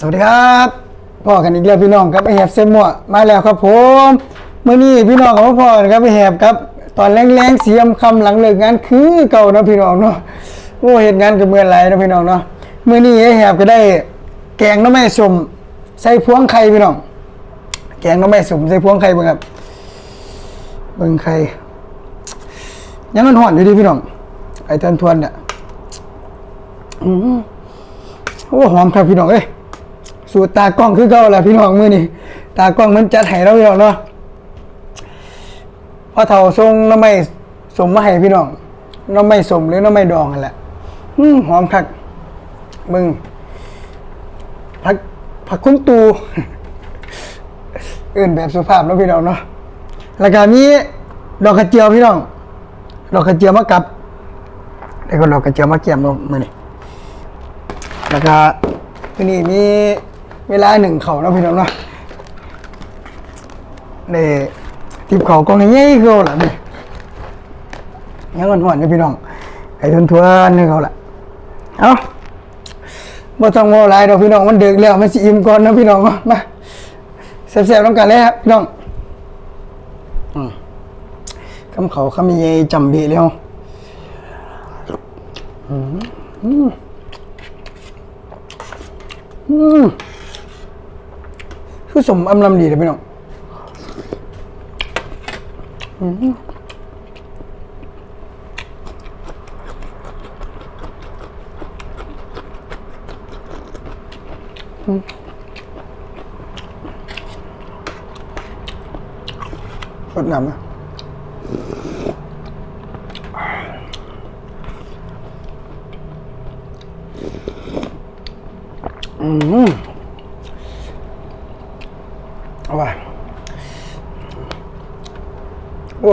สวัสดีครับพ่อกันอีกแล้วพี่น้องครับไอแหบเซมมัวมาแล้วครับผมเมื่อนี้พี่น้องกับพ่อกันครับไอแหบครับ ตอนแรงๆเสียมคำหลังเลิกงานคือเก่านะพี่น้องเนาะโอ้เห็นงานกับเมื่อไรนะพี่น้องเนาะเมื่อนี้ไอแหบก็ได้ แกงน้ำแม่สมใส่พวงไข่พี่น้อง แกงน้ำแม่สมใส่พวงไข่เบิ่งครับเบิ่งไข่ยังมันห่อนอยู่ดีพี่น้องไอ้ทวนทวนเนี่ยโอ้หอมครับพี่น้องเอ้ย สูตรตากล้องคือเก่าแหละพี่น้องมือนี่ตากล้องมันจัดให้เราพี่น้องเนาะพอเท่าทรงน้ำไม่สมมาให้พี่น้องน้ำไม่สมหรือน้ำไม่ดองนั่นแหละอืมหอมคักมึงผักผักคุ้นตูอื่นแบบสุภาพเนาะพี่น้องเนาะแล้วก็มีดอกกระเจียวพี่น้อง ดอกกระเจียวมากับแล้วก็ดอกกระเจียวมาเกี่ยมลงมือนี่แล้วก็ที่นี่มี เวลาหนึ่งเขาเนาะพี่น้องเนาะเด้ทิบเขากองใหญ่ๆเขาล่ะนี่ยังหวานๆอยู่พี่น้องไอ้ทวนทวนๆให้เขาละเอาบ่ต้องโมหลายดอกพี่น้องมันเดึกแล้วมันสิอิ่มก่อนนะพี่น้องเนาะมาแซ่บๆต้องกันเลยครับพี่น้องอืมคำเขาคำใหญ่ๆจำบีแล้วอืมอืม คือสมอำลำดีเลยพี่น้องสดน้ำนะอืมเอาไปโอ้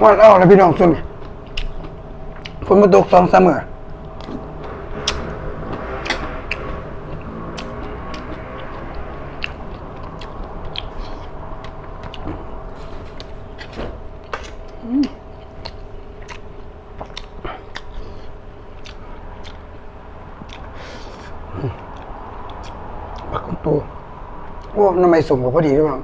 ววันเอาแล้วพี่น้องส่วนฝนมาตกสองเสมอปักตัวโอ้น้ำไมสุ่มกับพอดีด้วยมั้ง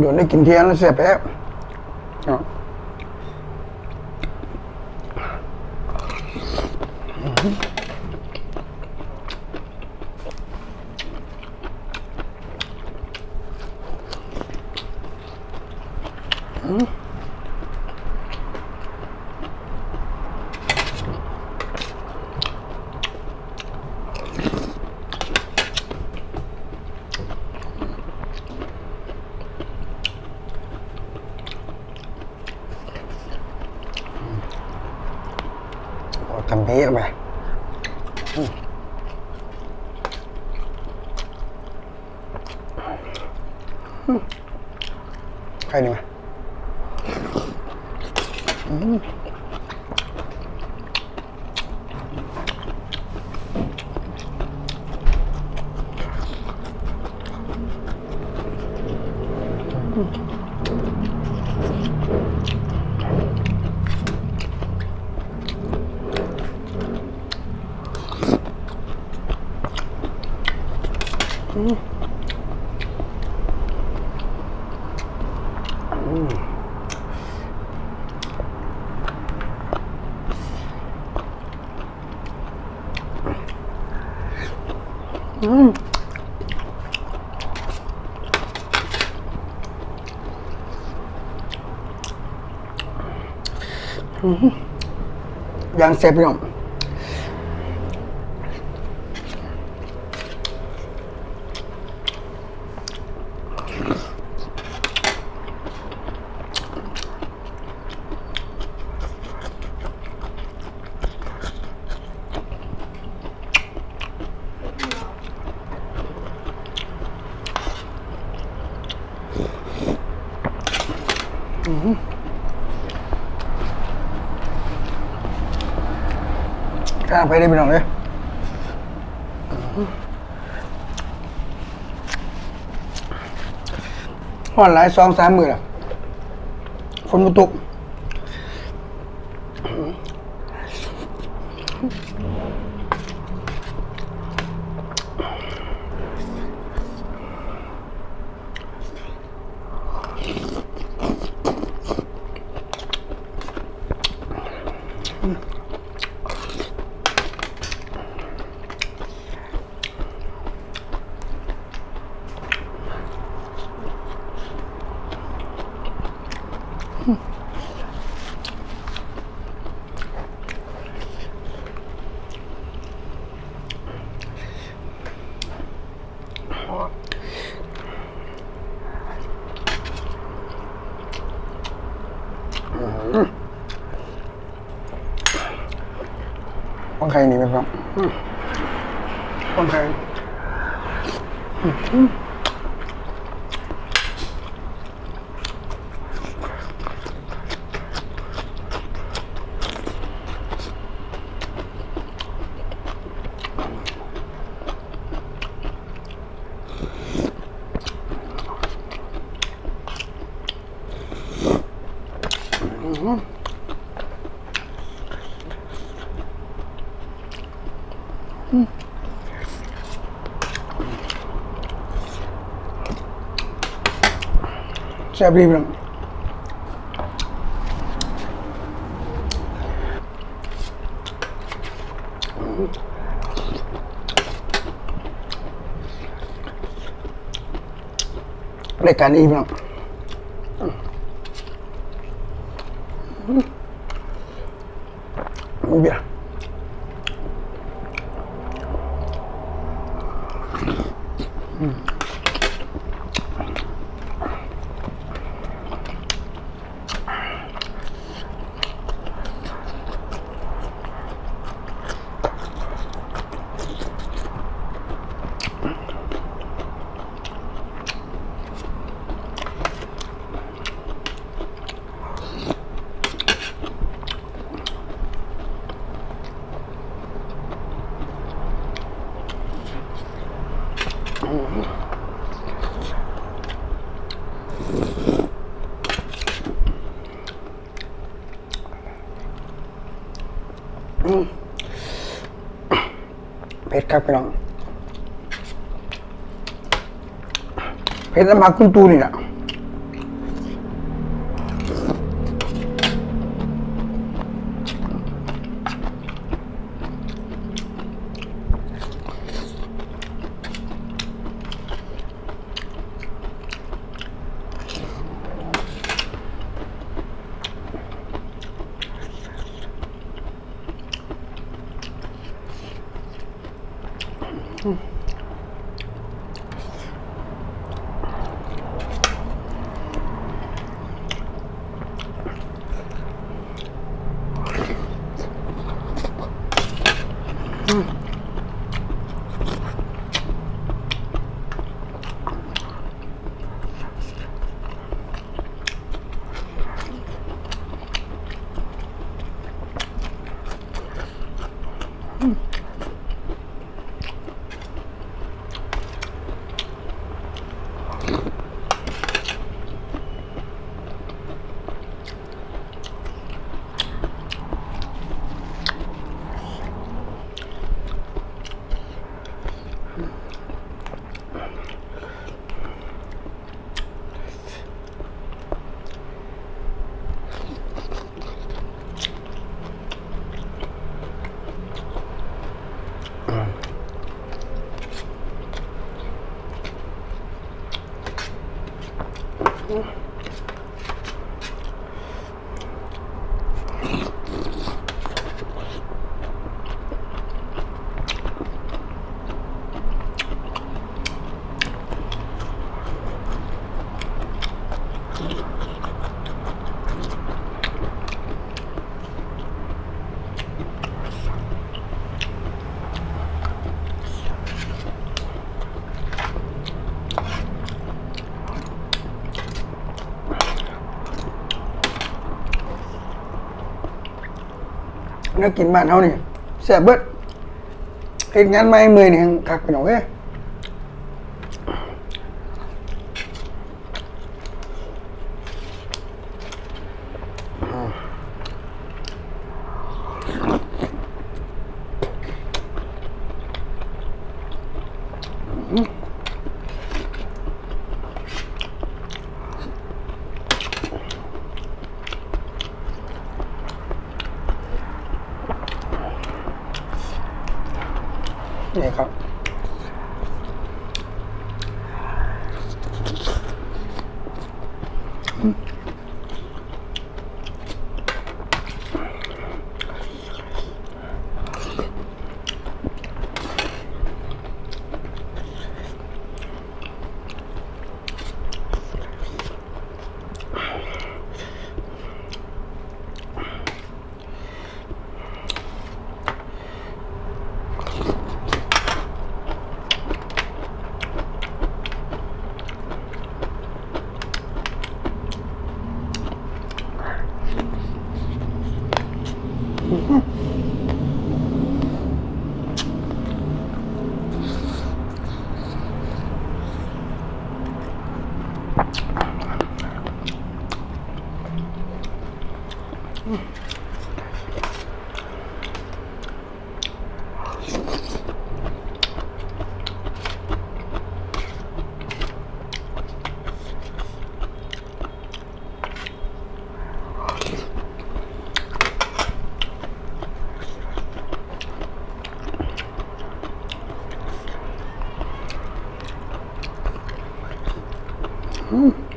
โดนได้กินเทียนแล้วเสียแป๊บ ยังเซฟพี่น้องกล้า ไปได้พี่น้องเลยห่อนหลายสองสามมือละฝนมาตก ใข่นี่ไหมครับต้มไข่ บดีพี่น้องรายการนี้พี่น้องมีเบียร์ เผ็ดค 嗯。 แนักกินบ้านเฮานี่แซ่บเบิดเฮ็ดงานมาให้เมื่อยนี่คักไปหน่อยเอ้ย Mm.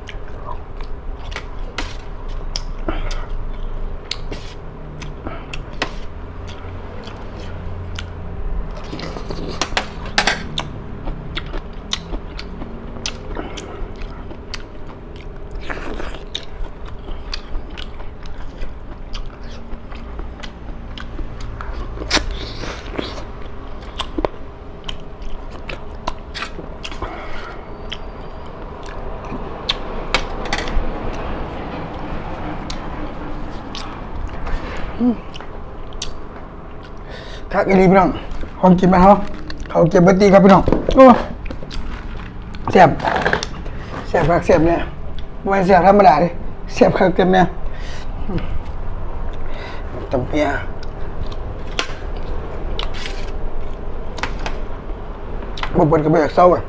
คักอีหลีพี่น้องของกินบ้านเฮาเขาเก็บเบิดตีครับพี่น้องโอ้แซ่บแซ่บคักแซ่บเนี่ยบ่แม่นแซ่บธรรมดาดิแซ่บคักเต็มเนี่ยอืมเปียบ่เปิดก็บ่อยากเศร้าอะ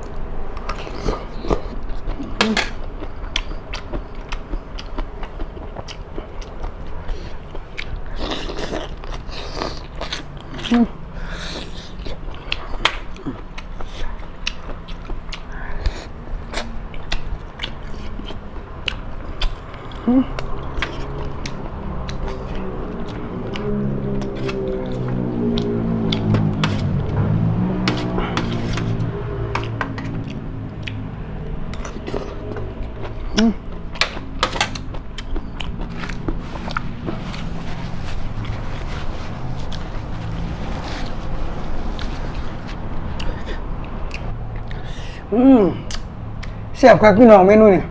อืม แซ่บครับพี่น้องเมนูนี่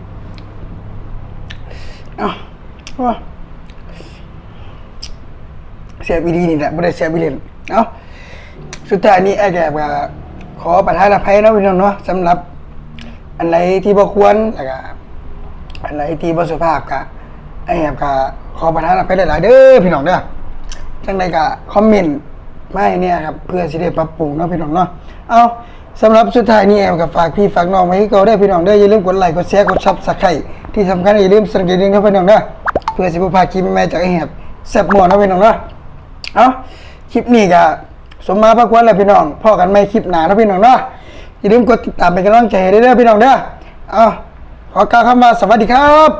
เอาว่าแซ่บอีดีนี่แหละไม่ได้แซ่บอีเล่นเอาสุดท้ายนี้ไอ้แกก็ขอประทานอภัยเนาะพี่น้องเนาะสำหรับ อันไหนที่บ่ควรแล้วก็อันไหนที่บ่สุภาพก็ไอ้แอบก็ขอประทานอภัยหลายๆเด้อพี่น้องเด้อจังใดก็คอมเมนต์มาเนี่ยครับ เพื่อสิได้ปรับปรุงเนาะพี่น้องเนาะเอา สำหรับสุดท้ายนี้แอมกับฝากพี่ฝากน้องไว้ให้เขาได้พี่น้องเด้อย่าลืมกดไลค์กดแชร์กดซับสไครต์ที่สำคัญอย่าลืมสั่นกระดิ่งครับพี่น้องเด้อเพื่อสิบ่พาคลิปใหม่จากไอ้แหบแซ่บม่วนเนาะพี่น้องเนาะเอาคลิปนี้ก็สมมาพระควรแล้วพี่น้องพ่อกันไม่คลิปหนานะพี่น้องเนาะอย่าลืมกดติดตามเป็นกำลังใจให้ด้วยเด้อพี่น้องเด้อเอาขอกล่าวคำว่าสวัสดีครับ